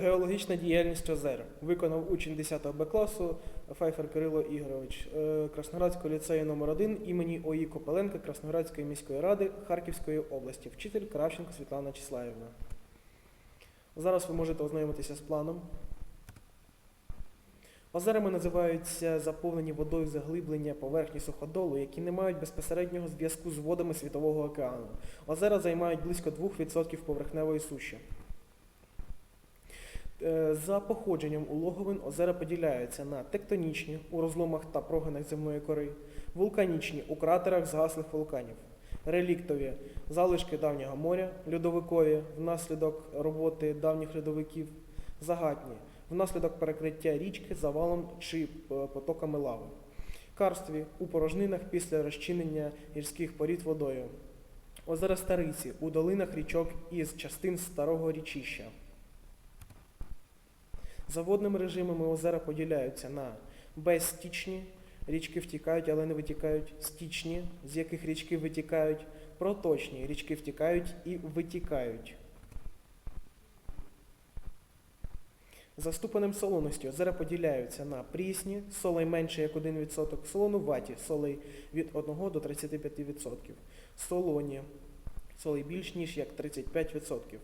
Геологічна діяльність озер. Виконав учень 10 Б класу Файфер Кирило Ігорович е, Красноградського ліцею номер 1 імені ОІ Копеленка Красноградської міської ради Харківської області. Вчитель Кравченко Світлана Числаєвна. Зараз ви можете ознайомитися з планом. Озерами називаються заповнені водою заглиблення поверхні суходолу, які не мають безпосереднього зв'язку з водами Світового океану. Озера займають близько 2% поверхневої суші. Е, За походженням улоговин озера поділяються на тектонічні у розломах та прогинах земної кори, вулканічні у кратерах згаслих вулканів, реліктові залишки давнього моря, льодовикові внаслідок роботи давніх льодовиків, загатні внаслідок перекриття річки завалом чи е, потоками лави, карстові у порожнинах після розчинення гірських порід водою, озера Стариці у долинах річок із частин старого річища. За водними режимами озера поділяються на безстічні, річки втікають, але не витікають, стічні, з яких річки витікають, проточні, річки втікають і витікають. За ступенем солоності озера поділяються на прісні, солей менше як 1%, солонуваті, солей від 1 до 35%, солоні, солей більш ніж як 35%.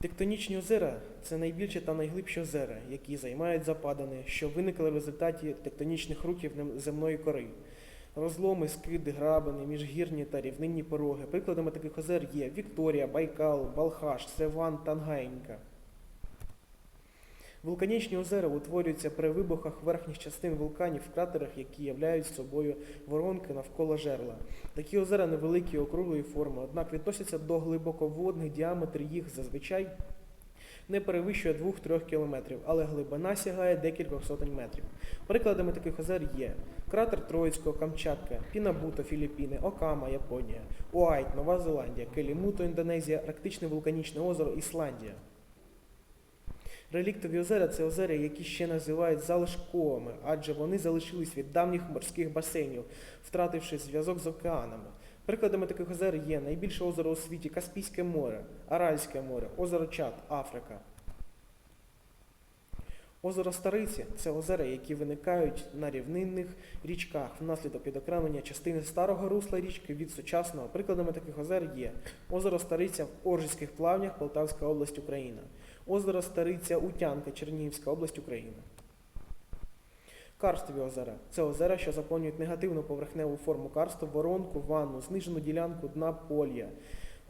Тектонічні озера це найбільші та найглибші озера, які займають западини, що виникли в результаті тектонічних рухів земної кори. Розломи, скиди, грабини, міжгірні та рівнинні пороги. Прикладами таких озер є Вікторія, Байкал, Балхаш, Севан, Тангаїнька. Вулканічні озера утворюються при вибухах верхніх частин вулканів в кратерах, які являють собою воронки навколо жерла. Такі озера невеликі округлої форми, однак відносяться до глибоководних діаметр їх зазвичай не перевищує 2-3 кілометрів, але глибина сягає декількох сотень метрів. Прикладами таких озер є кратер Троїцького, Камчатка, Пінабуто, Філіппіни, Окама, Японія, Уайт, Нова Зеландія, Келімуто, Індонезія, Арктичне вулканічне озеро, Ісландія. Реліктові озера це озера, які ще називають залишковими, адже вони залишились від давніх морських басейнів, втративши зв'язок з океанами. Прикладами таких озер є найбільше озеро у світі Каспійське море, Аральське море, озеро Чад, Африка. Озеро Стариці це озера, які виникають на рівнинних річках внаслідок відокремлення частини старого русла річки від сучасного. Прикладами таких озер є озеро Стариця в Оржицьких плавнях, Полтавська область, Україна, озеро Стариця Утянка, Чернігівська область, Україна. Карстові озера це озера, що заповнюють негативну поверхневу форму карсту, воронку, ванну, знижену ділянку дна полія.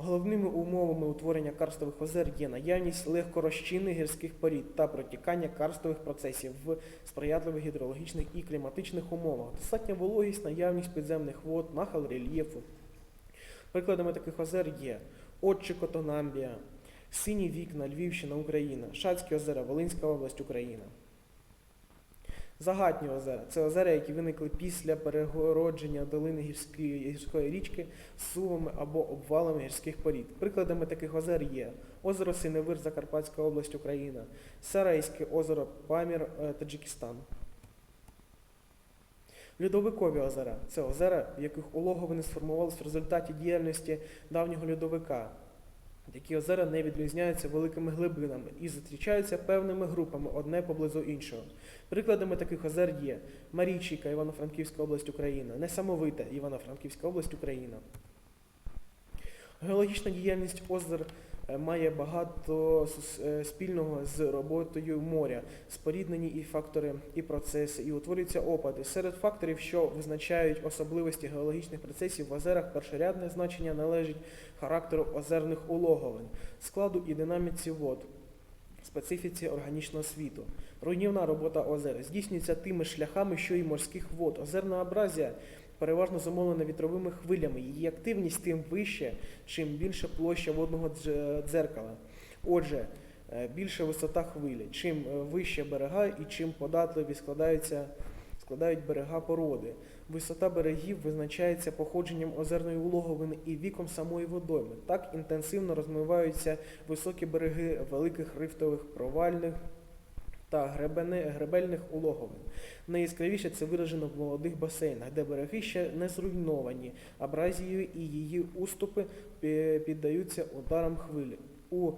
Головними умовами утворення карстових озер є наявність легкорозчинних гірських порід та протікання карстових процесів в сприятливих гідрологічних і кліматичних умовах, достатня вологість, наявність підземних вод, нахил рельєфу. Прикладами таких озер є Отче Котонамбія, Сині вікна, Львівщина, Україна, Шацькі озера, Волинська область, Україна. Загатні озера це озера, які виникли після перегородження долини гірської, гірської річки сувами або обвалами гірських порід. Прикладами таких озер є озеро Синевир, Закарпатська область, Україна, Сарайське озеро Памір, е, Таджикистан. Льодовикові озера це озера, в яких улоговини сформувалися в результаті діяльності давнього льодовика. Такі озера не відрізняються великими глибинами і зустрічаються певними групами одне поблизу іншого. Прикладами таких озер є Марійчика, Івано-Франківська область Україна, Несамовита, Івано-Франківська область Україна. Геологічна діяльність озер має багато е, спільного з роботою моря, споріднені і фактори, і процеси, і утворюються опади. Серед факторів, що визначають особливості геологічних процесів в озерах, першорядне значення належить характеру озерних улоговин, складу і динаміці вод, специфіці органічного світу. Руйнівна робота озер здійснюється тими шляхами, що і морських вод. Озерна абразія переважно зумовлена вітровими хвилями. Її активність тим вище, чим більша площа водного дзеркала. Отже, е, більша висота хвилі. Чим е, вище берега і чим податливі складаються, складають берега породи. Висота берегів визначається походженням озерної улоговини і віком самої водойми. Так інтенсивно розмиваються високі береги великих рифтових провальних та гребельних улоговин. Найяскравіше це виражено в молодих басейнах, де береги ще не зруйновані, абразією і її уступи піддаються ударам хвилі. У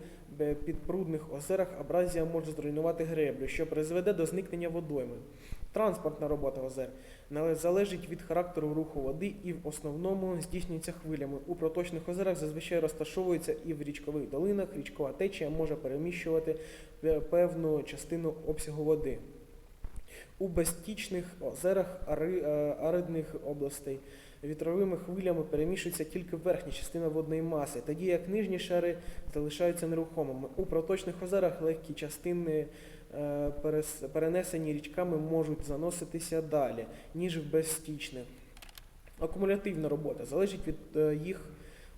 підпрудних озерах абразія може зруйнувати греблю, що призведе до зникнення водойми. Транспортна робота озер залежить від характеру руху води і в основному здійснюється хвилями. У проточних озерах зазвичай розташовується і в річкових долинах. Річкова течія може переміщувати певну частину обсягу води. У безтічних озерах е, аридних областей вітровими хвилями переміщується тільки верхня частина водної маси, тоді як нижні шари залишаються нерухомими. У проточних озерах легкі частини е, перенесені річками можуть заноситися далі, ніж в безстічних. Акумулятивна робота залежить від е, їх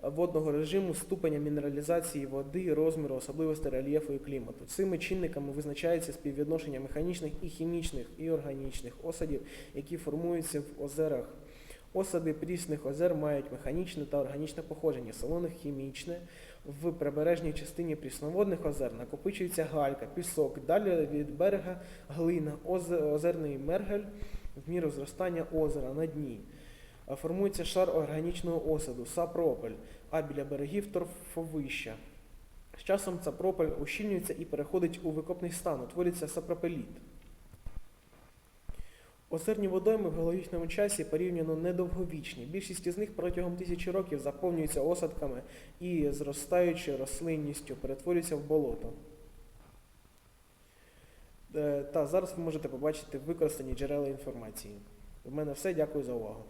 водного режиму, ступеня мінералізації води, розміру, особливостей рельєфу і клімату. Цими чинниками визначається співвідношення механічних і хімічних і органічних осадів, які формуються в озерах. Осади прісних озер мають механічне та органічне походження, солоних хімічне. В прибережній частині прісноводних озер накопичується галька, пісок, далі від берега глина, озерний мергель в міру зростання озера на дні. Формується шар органічного осаду, сапропель, а біля берегів торфовища. З часом сапропель ущільнюється і переходить у викопний стан, утворюється сапропеліт. Озерні водойми в геологічному часі порівняно недовговічні. Більшість із них протягом тисячі років заповнюються осадками і, зростаючи рослинністю, перетворюються в болото. Е, Та зараз ви можете побачити використані джерела інформації. У мене все. Дякую за увагу.